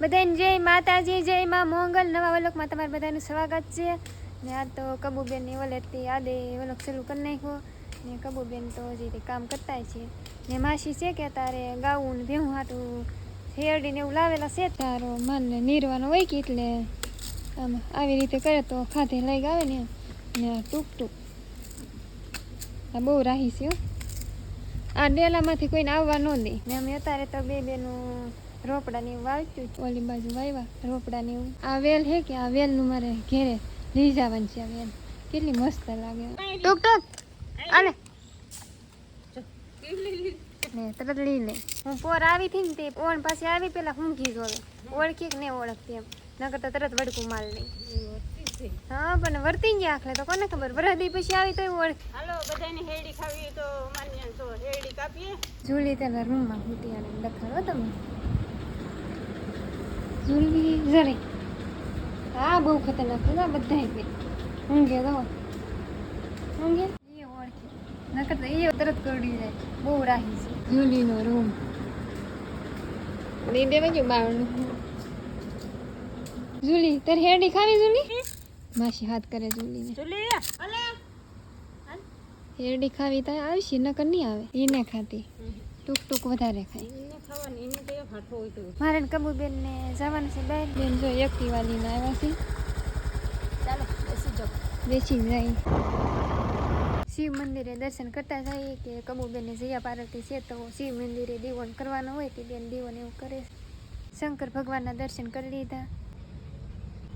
બધાને જય માતાજી, જય માં મોંગલ. નવા વલોકમાં તમારું બધાનું સ્વાગત છે. ને આ તો કબુબેનની વલેટથી આદે વલોક શરૂ કરી નાખ્યો. ને કબુબેન તો હજી તે કામ કરતા છે. ને માસી છે કે તારે ગાવું ને ભેહું હાટું શેરડીને એવું લાવેલા છે? તારો માનને નીરવાનો હોય કે એટલે આમ આવી રીતે કરે તો ખાતે લઈ આવે ને ને ટૂંક ટૂંક આ બહુ રાહી છે. આ ડેલામાંથી કોઈને આવવા ન દે. ને અમે અત્યારે તો બે બેનું રોપડાને વાવ્યું છે. ઓલી બાજુ વાવ્યા રોપડાની આ વેલ હે કે આ વેલનું મારે ઘેરે લઈ જવાનું છે આ વેલ. કેટલી મસ્ત લાગે. ટોક ટોક. આલે. ને તરત લઈ લે. હું પોર આવી થી ને તે ઓણ પાસે આવી પેલા ઊંઘી જોવે. ઓળખી કે નહીં ઓળખતી એમ. નકર તો તરત વડકું માલ લઈ. હા પણ વર્તી ગયા આખલે તો કોને ખબર? વરદી પછી આવી તો ઓળખ. હાલો બધાને હેડી ખાવી તો માન્ય તો હેડી કાપીએ. જુલી તેના રૂમમાં મૂકી અને લખાડો તમે. જુલી જરે. આ બહુ ખતરનાક છે ના બધા ઊંઘે તો. ઊંઘે? એ ઓળખે. નકર તો એ તરત કરડી જાય. બહુ રાહી છે. જુલીનો રૂમ. દઈ દેવા જો બારણું. જુલી તારે હેરડી ખાવી જુલી? માસી હાથ કરે જુલીને. ચૂલી અલે! હેરડી ખાવી તો આવશે નકર નહીં આવે. એને ખાતી. ટૂંક ટૂંક વધારે ખાય. મારે ને કબૂબેન ને જવાનું છે બહાર. બેન જો એક દિવાળી ના આવ્યા છે. ચાલો બેસી જાઓ. બેસી જાય શિવ મંદિરે દર્શન કરતા જઈએ કે કબૂબેનને જયા પાર્વતી છે તો શિવ મંદિરે દીવન કરવાનો હોય તે બેન દીવન એવું કરે. શંકર ભગવાનના દર્શન કરી લીધા.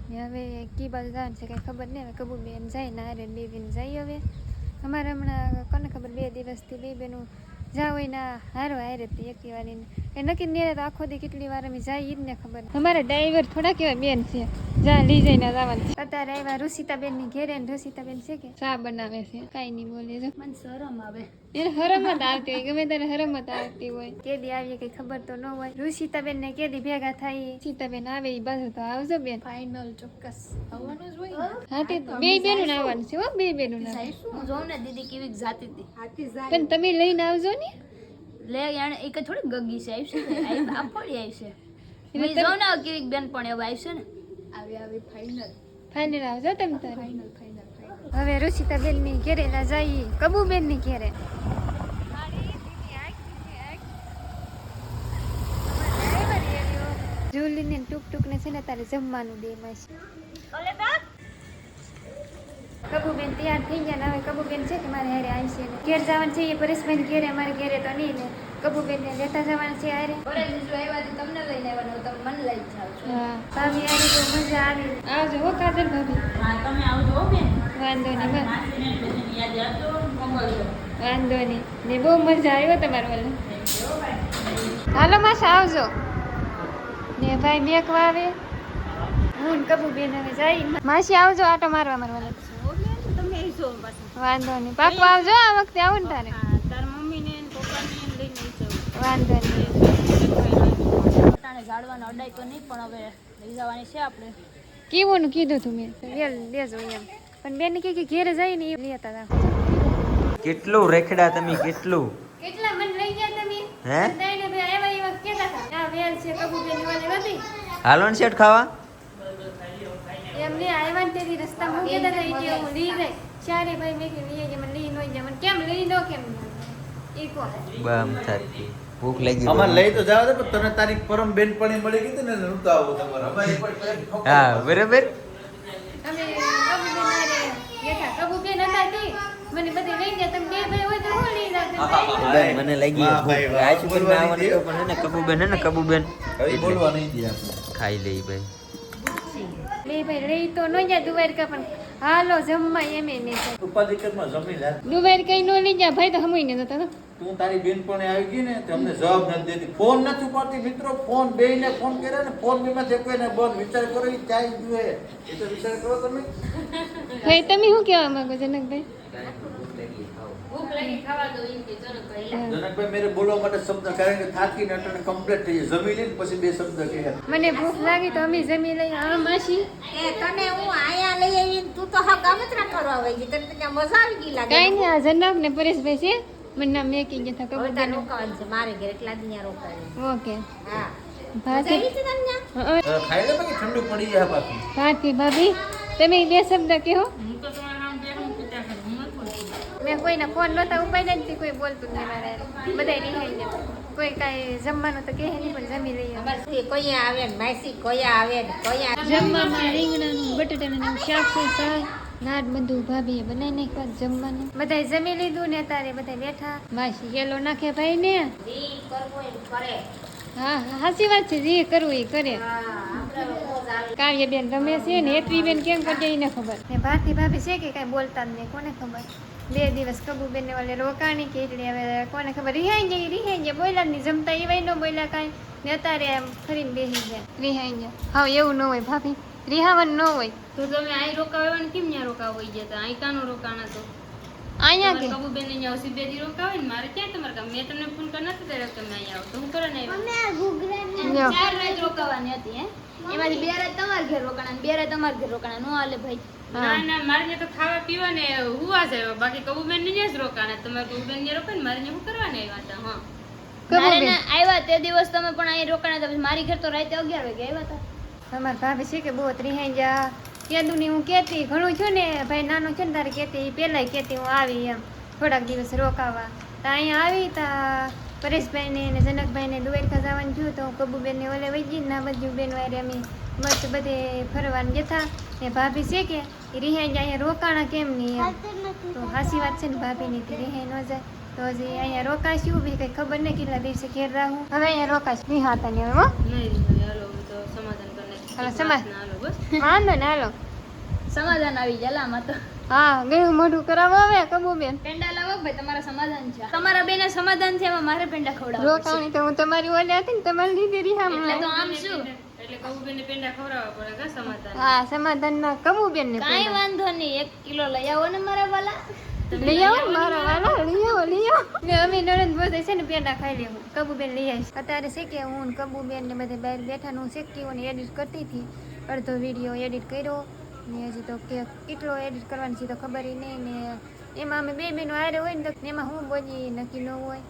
હવે કી બાજુ જવાનું છે કંઈ ખબર નહીં હવે કબૂબેન જાય ને હારે બે બેન જાય હવે. અમારે હમણાં કોને ખબર બે દિવસથી બે બેનું જ્યાં હોય ના હારો હારે હતી એક્ટિવા લઈને એ નક્કી ને તો આખો દી કેટલી વાર અમે જાય જ ને ખબર અમારા ડ્રાઈવર થોડા કેવા બેન છે. જ્યાં લઈ જઈને જવાનું છે. અત્યારે આવ્યા રુષિતાબેનની ઘેરે ને છે કે? ચા બનાવે છે. કાંઈ નહીં બોલે છે મને શરમ આવે. એને હરમત આવતી હોય ગમે ત્યારે હરમત આવતી હોય. કેદી આવીએ કઈ ખબર તો ન હોય. રુષિતાબેન ને કેદી ભેગા થાય. સીતાબેન આવે એ બાજુ તો આવજો બેન. ફાઇનલ ચોક્કસ. આવવાનું જ હોય હા તે બે બેનું આવવાનું છે હો બે બેનું હું જોઉં ને દીદી કેવી જાતી હતી પણ તમે લઈને આવજો ને. લે યાર એક થોડી ગગી છે આવી છે ને? આપડી આવી છે. મેં જોઉં ને કેવી બેન પણ હવે આવી છે ને. આવી આવી ફાઇનલ ફાઇનલ આવજો તમે તારે. ફાઇનલ ફાઇનલ હવે હવે રુચિતાબેનની ઘેરે ના જઈએ કબુબેનની ઘેરે જુલી ને ટૂક ટૂક ને છે ને તારે જમવાનું દે છે. ઓલે બા કબુબેન તૈયાર થઈ ગયા ને હવે કબુબેન છે કે મારે હારે આવી છે. ઘેર જવાનું છે એ પરેશભાઈ ઘેરે અમારે ઘેરે તો નહીં ને. કબુબેન ને લેતા જવાનું છે હારે. બરે જીજુ આવ્યા તો તમને લઈને આવવાનું તમે મને લઈ જાવ છો. હા ભાભી આવી તો મજા આવી. આવજો હો કાજલ ભાભી. હા તમે આવજો બેન. વાંધો નહીં બસ યાદ આપજો મંગળજો વાંધો નહીં. ને બહુ મજા આવ્યો તમારો વાલા હાલો માસા આવજો. ને ભાઈ મેકવા આવે. હું કબુબેન હવે જઈ માસી આવજો આટો મારવા મારવા વાલા વાંધો નહીં. પાકું આવજો આ વખતે આવું ને તારે? તાર મમ્મી ને પપ્પા ને લઈને આવીશો વાંધો નહીં. તાણે ઝાડવાનો અડાય તો નહીં પણ હવે લઈ જવાની છે આપણે. કેવું કીધું તું મેં. વેલ લેજો એમ. પણ બેન કે કે ઘેરે જઈને એ લેતા હતા કેટલું રેખડા તમે કેટલું? કેટલા? મને લઈ ગયા તમે? હે? દઈને બે આવ્યા એવા કેતા હતા આ વેલ છે કબૂતરની વાલે હતી હાલોન શેઠ ખાવા? એમને આવ્યા ને તેથી રસ્તા હું કહેતા હતા કે હું લઈ જાય. ચારે ભાઈ મેં કે લઈ જાય મને લઈ ન જાય મને કેમ લઈ લો કેમ એ કો બમ થતી ભૂખ લાગી અમાર લઈ તો જાવ દે પણ તને તારી પરમ બેનપણી મળી ગઈ ને હું તો આવું તમારે. અમારી પણ હા બરાબર? અમે બેઠા. કબૂબેન હતા તે. મને બધી લઈ ગયા. તમે બે ભાઈ હોય તો હું લઈ જાવ મને લઈ ગઈ વાહ. આવવાનું તો પણ ને કબુ બેન ને કબૂબેન હવે બોલવા નહીં દે આપણે. ખાઈ લઈ ભાઈ. બે ભાઈ લઈ તો ન જાય દુવારકા પણ. હાલો જમવા એમે થાય ઉપાધિકરમાં જમી લે. દુવારકા નો લઈ જાય ભાઈ તો હમુઈ ને જતા તું. તારી બેનપણી આવી ગઈ ને તો જવાબ નથી દેતી. ફોન નથી ઉપાડતી મિત્રો ફોન બેયને ફોન કર્યા ને ફોન બીમાં છે કોઈને બોલ વિચાર કરો એ ચાય જુએ. એ તો વિચાર કરો તમે. ભાઈ તમે શું કહેવા માંગો જનકભાઈ ભૂખ લાગી ખાવા દો એમ કે ચલો કહી જનકભાઈ મેરે બોલવા માટે શબ્દ કારણ કે થાકીને અટણે કમ્પ્લીટ થઈ જમી લઈને પછી બે શબ્દ કહે મને ભૂખ લાગી તો અમે જમી લઈ હા માસી. એ તને હું આયા લઈ આવીને તું તો હા ગામત્રા કરવા આવી ગઈ. તને ત્યાં મજા આવી ગઈ લાગે. કઈ નહીં આ જનક ને પરેશભાઈ છે. મને નામ મેકી ગયા તો તારે રોકાવાનું છે. મારે ઘરે એટલા દિયા રોકાય રોકાવાનું ઓકે. હા. ભાભી. તમે બે શબ્દ કહો. હું તો તમારા આમ બેઠું પીતા કરું હું નથી બોલતી મેં કોઈના ફોન નહોતા ઉપાડ્યા નથી કોઈ બોલતું જ નહીં મારા. હારે. બધાય રિહાઈ ગયા. કોઈ કાંઈ જમવાનું તો કહે નહીં પણ જમી લઈએ. અમારે શું કોઈ આવે ને માસી કોઈ આવે ને કોઈ આવે જમવામાં રીંગણાનું બટાટાનું એવું શાક છે શાક નાટ બધું ભાભીએ બનાવી નાખ્યું જમવાનું. બધાય જમી લીધું ને તારે બધા બેઠા. માસી યેલો નાખે ભાઈ ને. જી કરવું એમ કરે. હા હા, સાચી વાત છે જે કરવું એ કરે. હા આપણે રોજ આવે. કાવ્ય બેન રમે છે ને હેતવી બેન કેમ કરજે એને ખબર. ને ભારતી ભાભી છે કે કાંઈ બોલતા જ નહીં કોને ખબર? બે દિવસ કબુ બેન ને રોકાણી કે એટલે હવે કોને ખબર? રિહાઈ જાય રિહાઈ જાય બોલ્યા નહીં જમતા એવાય ન બોલ્યા કાંઈ. ને અત્યારે એમ ફરીને બેસી જાય રિહાઈ જાય હા એવું ન હોય ભાભી. રિહાવન ન હોય. તો તમે અહીં રોકાવા ને કેમ ત્યાં રોકાવા હોય જતા અહીં કાનો રોકાણા તો? અહીંયા કે? કબુ બેન અહીંયા સીધે દી રોકાવે ને મારે ક્યાં તમારે કામ? મેં તમને ફોન કર નથી કર્યો તમે અહીંયા આવો તો હું કરો ને. ચાર રાત રોકાવાની હતી હે? એમાંથી બે રાત તમારા ઘેર રોકાણા ને બે રાત તમારા ઘેર રોકાણા. નો હાલે ભાઈ. ના ના મારે તો ખાવા પીવા ને હુવા જ બાકી કબુ બેન ને જ રોકાણા. તમારે કબુ બેન ને રોકાય મારે શું કરવાને આવ્યા હતા હા. આવ્યા તે દિવસ તમે પણ અહીં રોકાણા હતા. પછી મારી ઘર તો રાતે અગિયાર વાગે આવ્યા હતા. અમારા ભાભી છે કે બહુ રિહાઈ જા કેદું ની હું કેતી ઘણું છું ને ભાઈ નાનું છે ને તારે કેતી પેલા કેતી હું આવી એમ થોડાક દિવસ રોકાવા. તો અહીંયા આવી તા પરેશભાઈને અને જનકભાઈને દ્વારકા જવાનું થયું તો હું કબુબેનને ઓલે વહી ગઈ ના બધું વારે અમે મસ્ત બધે ફરવાનું જતા. ને ભાભી છે કે રિહાઈ અહીંયા રોકાણા કેમ નહીં તો હાસી વાત છે ને ભાભીની કે રિહાઈ ન જાય. તો હજી અહીંયા રોકાશું. બી કંઈ ખબર નહીં કેટલા દિવસે ઘેર રહું. હવે અહીંયા રોકાશ. નિહાતા ને હવે હાલો સમાધાન બસ. વાંધો ને હાલો. સમાધાન આવી ગયા લામાં તો. હા ગયું મોઢું કરાવો હવે કબુબેન. પેંડા લાવો ભાઈ તમારા સમાધાન છે. તમારા બેના સમાધાન છે એમાં મારે પેંડા ખવડાવવા રોકાણી તો હું તમારી ઓલે હતી ને તમારી લીધે એટલે તો આમ શું? એટલે કબુબેનને પેંડા ખવડાવવા પડે કા સમાધાન? હા સમાધાનમાં કબુબેન ને કાંઈ વાંધો નહીં એક કિલો લઈ આવો ને મારા વાલા. લઈ આવો મારા વાલા લઈ આવો લઈ આવો. ને અમે નણંદ છે ને પેંડા ખાઈ લેવું. કબુબેન લઈ આવીશ. અત્યારે છે કે હું કબુબેન ને બધે બહાર બેઠા હું શીખતી ને એડિટ કરતી હતી. અડધો વીડિયો એડિટ કર્યો. ને હજી તો કે કેટલો એડિટ કરવાની છે તો ખબર નહીં ને એમાં અમે બે બેનો આરે હોય ને તો એમાં હું બોલી નક્કી ન હોય.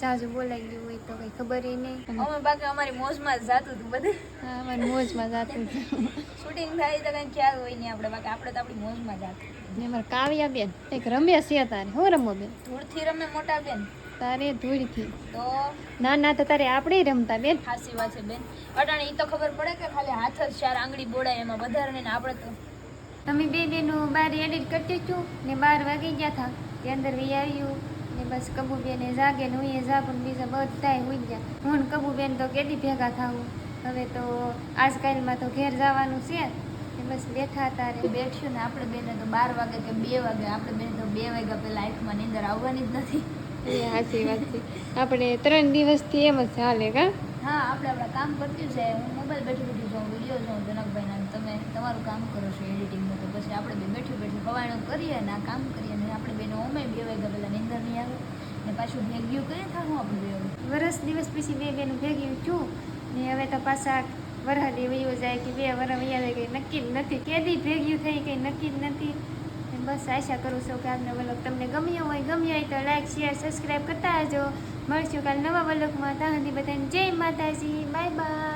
સાજુ બોલાઈ ગયું હોય તો કઈ ખબર નહીં. અમે બાકી અમારી મોજમાં જ જાતું હતું બધું. હા અમારી મોજમાં જાતું હતું. શૂટિંગ થાય તો કઈ ખ્યાલ હોય નહીં આપણે બાકી આપણે તો આપણી મોજમાં જાતું. ને અમારે કાવ્યા બેન એક રમ્યા છે તારે હું રમો બેન? ધૂળથી રમે મોટા બેન તારે ધૂળથી. તો? ના ના તો તારે આપણે રમતા બેન. હાસી વાત છે બેન. અટાણે એ તો ખબર પડે કે ખાલી હાથ જ ચાર આંગળી બોડાય એમાં વધારે ને આપણે તો. તમે બે બેનો બાર એડિટ કરતી છું ને બાર વાગી ગયા હતા તે અંદર વી આવ્યું ને બસ કબુબેને જાગે ને હું એ જાગું બીજા બધાય હુઈ ગયા. હું ને કબુબેન તો કેદી ભેગા થાવું હવે તો આજકાલમાં તો ઘેર જવાનું છે બસ બેઠા હતા રે બેઠ્યું ને આપણે બેને તો બાર વાગે કે બે વાગે આપણે બેન તો બે વાગ્યા પહેલાં આંખમાં નીંદર આવવાની જ નથી. એ સાચી વાત છે. આપણે ત્રણ દિવસથી એમ જ ચાલે કા? હા આપણે આપણા કામ કરતી છે. હું મોબાઈલ બેઠી બેઠી જોઉં વીડિયો જોઉં જનકભાઈના તમે તમારું કામ કરો છો એડિટિંગનું તો પછી આપણે બે બેઠી બેઠી હવાણું કરીએ ને આ કામ કરીએ ને આપણે બેનો ઓમે બે વાગ્યા પહેલાં નીંદર નહીં આવે ને પાછું ભેગ્યું કઈ થાવું આપણે બે વરસ દિવસ પછી બે બેનું ભેગ્યું છું ને હવે તો પાછા વરહાદી વયો જાય કે બે વરહ વયા જાય કંઈ નક્કી જ નથી. કેદી ભેગ્યું થઈ કંઈ નક્કી જ નથી. બસ આશા કરું છું કે આજનો વલોગ તમને ગમ્યો હોય ગમ્યો હોય તો લાઈક શેર સબસ્ક્રાઈબ કરતા જો મળશું કાલ નવા વલોગમાં ત્યાં સુધી બધાને જય માતાજી. Bye bye